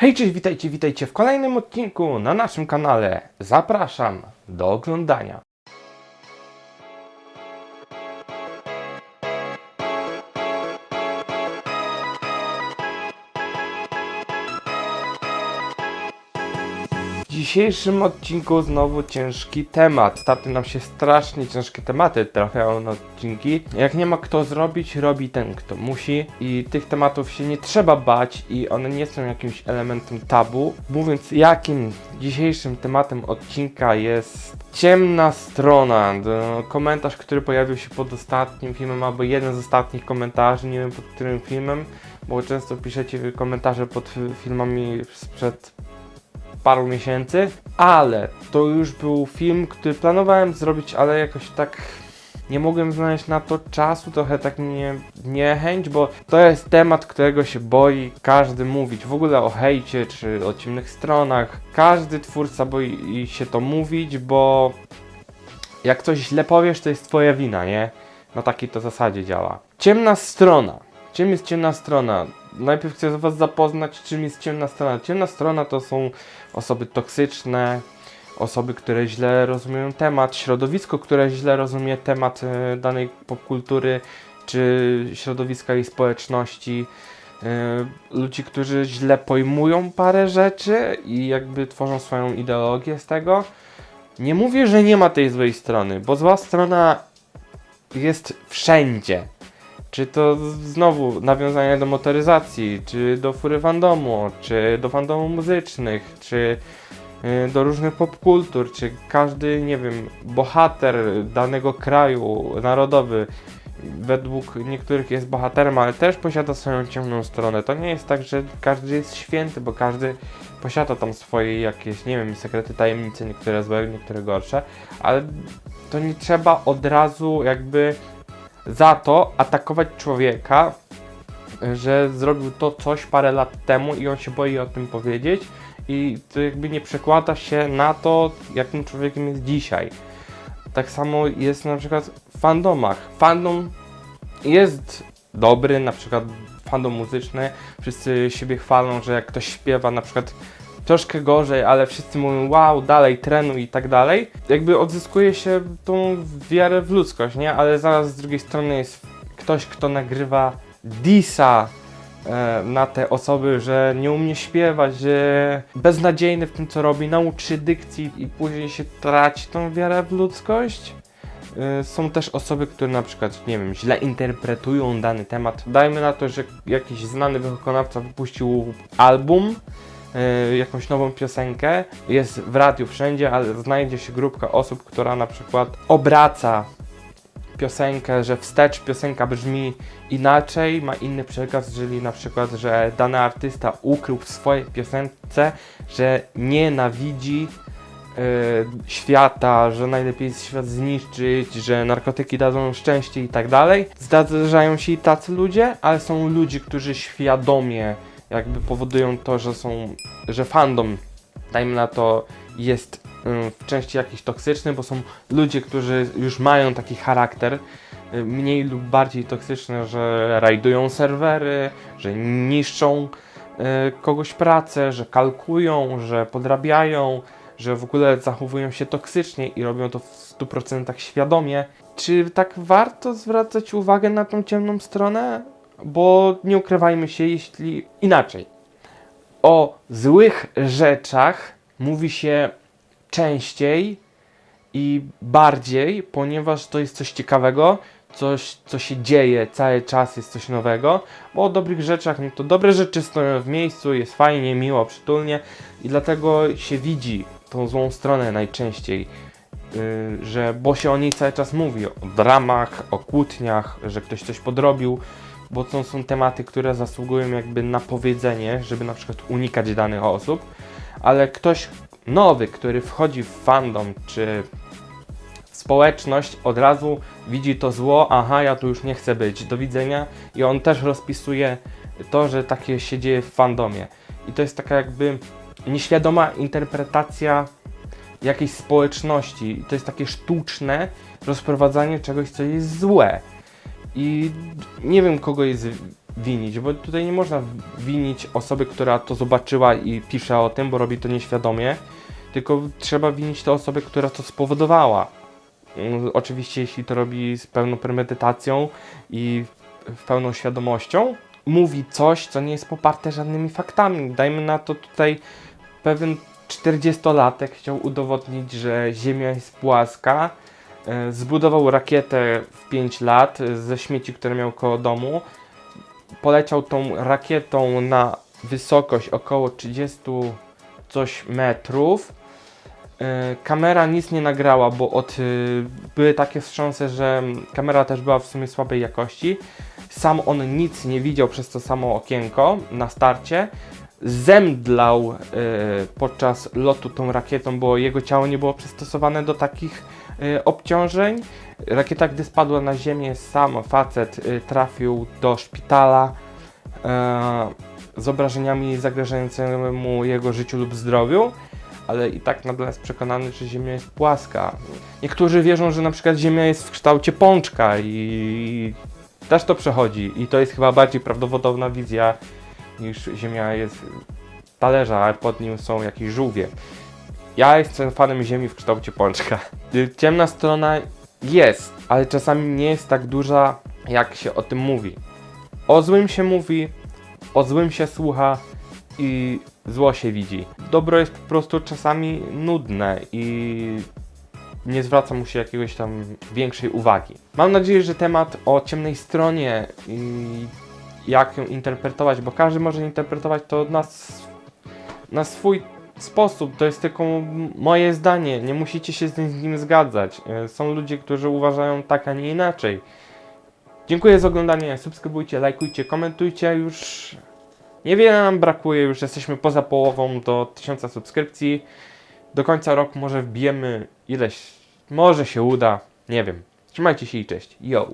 Hej, cześć, witajcie, witajcie w kolejnym odcinku na naszym kanale. Zapraszam do oglądania. Dzisiejszym odcinku znowu ciężki temat. Ostatnio nam się strasznie ciężkie tematy trafiają na odcinki. Jak nie ma kto zrobić, robi ten, kto musi. I tych tematów się nie trzeba bać i one nie są jakimś elementem tabu. Mówiąc jakim dzisiejszym tematem odcinka jest ciemna strona. Komentarz, który pojawił się pod ostatnim filmem, albo jeden z ostatnich komentarzy, nie wiem pod którym filmem, bo często piszecie komentarze pod filmami sprzed paru miesięcy, ale to już był film, który planowałem zrobić, ale jakoś tak nie mogłem znaleźć na to czasu, trochę tak mnie niechęć, bo to jest temat, którego się boi każdy mówić, w ogóle o hejcie czy o ciemnych stronach. Każdy twórca boi się to mówić, bo jak coś źle powiesz, to jest twoja wina, nie? Na takiej to zasadzie działa. Ciemna strona. Czym jest ciemna strona? Najpierw chcę Was zapoznać, czym jest ciemna strona. Ciemna strona to są osoby toksyczne, osoby, które źle rozumieją temat, środowisko, które źle rozumie temat e, danej popkultury, czy środowiska i społeczności. E, Ludzi, którzy źle pojmują parę rzeczy i jakby tworzą swoją ideologię z tego. Nie mówię, że nie ma tej złej strony, bo zła strona jest wszędzie. Czy to znowu nawiązanie do motoryzacji, czy do fury fandomu, czy do fandomu muzycznych, czy y, do różnych popkultur, czy każdy, nie wiem, bohater danego kraju, narodowy, według niektórych jest bohaterem, ale też posiada swoją ciemną stronę. To nie jest tak, że każdy jest święty, bo każdy posiada tam swoje jakieś, nie wiem, sekrety, tajemnice, niektóre złe, niektóre gorsze, ale to nie trzeba od razu jakby za to atakować człowieka, że zrobił to coś parę lat temu i on się boi o tym powiedzieć i to jakby nie przekłada się na to, jakim człowiekiem jest dzisiaj. Tak samo jest na przykład w fandomach. Fandom jest dobry, na przykład fandom muzyczny, wszyscy siebie chwalą, że jak ktoś śpiewa na przykład troszkę gorzej, ale wszyscy mówią wow, dalej, trenuj i tak dalej. Jakby odzyskuje się tą wiarę w ludzkość, nie? Ale zaraz z drugiej strony jest ktoś, kto nagrywa disa e, na te osoby, że nie umie śpiewać, że beznadziejny w tym co robi, nauczy dykcji i później się traci tą wiarę w ludzkość. E, Są też osoby, które na przykład, nie wiem, źle interpretują dany temat. Dajmy na to, że jakiś znany wykonawca wypuścił album, jakąś nową piosenkę, jest w radiu wszędzie, ale znajdzie się grupka osób, która na przykład obraca piosenkę, że wstecz piosenka brzmi inaczej, ma inny przekaz, czyli na przykład, że dany artysta ukrył w swojej piosence, że nienawidzi e, świata, że najlepiej świat zniszczyć, że narkotyki dadzą szczęście i tak dalej. Zdarzają się i tacy ludzie, ale są ludzie, którzy świadomie jakby powodują to, że są, że fandom, dajmy na to, jest ym, w części jakiś toksyczny, bo są ludzie, którzy już mają taki charakter, y, mniej lub bardziej toksyczny, że rajdują serwery, że niszczą y, kogoś pracę, że kalkują, że podrabiają, że w ogóle zachowują się toksycznie i robią to w 100% świadomie. Czy tak warto zwracać uwagę na tą ciemną stronę? Bo nie ukrywajmy się, jeśli inaczej. O złych rzeczach mówi się częściej i bardziej, ponieważ to jest coś ciekawego, coś, co się dzieje cały czas, jest coś nowego. Bo o dobrych rzeczach, no to dobre rzeczy stoją w miejscu, jest fajnie, miło, przytulnie i dlatego się widzi tą złą stronę najczęściej. Yy, że bo się o niej cały czas mówi, o dramach, o kłótniach, że ktoś coś podrobił, bo to są tematy, które zasługują jakby na powiedzenie, żeby na przykład unikać danych osób, ale ktoś nowy, który wchodzi w fandom czy w społeczność, od razu widzi to zło, aha, ja tu już nie chcę być, do widzenia i on też rozpisuje to, że takie się dzieje w fandomie. I to jest taka jakby nieświadoma interpretacja jakiejś społeczności. To jest takie sztuczne rozprowadzanie czegoś, co jest złe. I nie wiem, kogo jest winić, bo tutaj nie można winić osoby, która to zobaczyła i pisze o tym, bo robi to nieświadomie, tylko trzeba winić tę osobę, która to spowodowała. Mm, Oczywiście, jeśli to robi z pełną premedytacją i pełną świadomością, mówi coś, co nie jest poparte żadnymi faktami. Dajmy na to tutaj pewien 40-latek chciał udowodnić, że Ziemia jest płaska. E, Zbudował rakietę w 5 lat e, ze śmieci, które miał koło domu. Poleciał tą rakietą na wysokość około 30 coś metrów. E, Kamera nic nie nagrała, bo od, y, były takie wstrząsy, że kamera też była w sumie słabej jakości. Sam on nic nie widział przez to samo okienko na starcie. Zemdlał e, podczas lotu tą rakietą, bo jego ciało nie było przystosowane do takich e, obciążeń. Rakieta, gdy spadła na ziemię, sam facet e, trafił do szpitala z obrażeniami zagrażającymi jego życiu lub zdrowiu ale i tak nadal jest przekonany, że Ziemia jest płaska. Niektórzy wierzą, że na przykład Ziemia jest w kształcie pączka i też to przechodzi. I to jest chyba bardziej prawdopodobna wizja niż Ziemia jest talerza, a pod nim są jakieś żółwie. Ja jestem fanem Ziemi w kształcie pączka. Ciemna strona jest, ale czasami nie jest tak duża, jak się o tym mówi. O złym się mówi, o złym się słucha i zło się widzi. Dobro jest po prostu czasami nudne i nie zwraca mu się jakiegoś tam większej uwagi. Mam nadzieję, że temat o ciemnej stronie i jak ją interpretować, bo każdy może interpretować to na, na swój sposób. To jest tylko moje zdanie. Nie musicie się z nim, z nim zgadzać. E, Są ludzie, którzy uważają tak, a nie inaczej. Dziękuję za oglądanie. Subskrybujcie, lajkujcie, komentujcie. Już Niewiele nam brakuje, już jesteśmy poza połową do 1000 subskrypcji. Do końca roku może wbijemy ileś, może się uda, nie wiem. Trzymajcie się i cześć. Yo!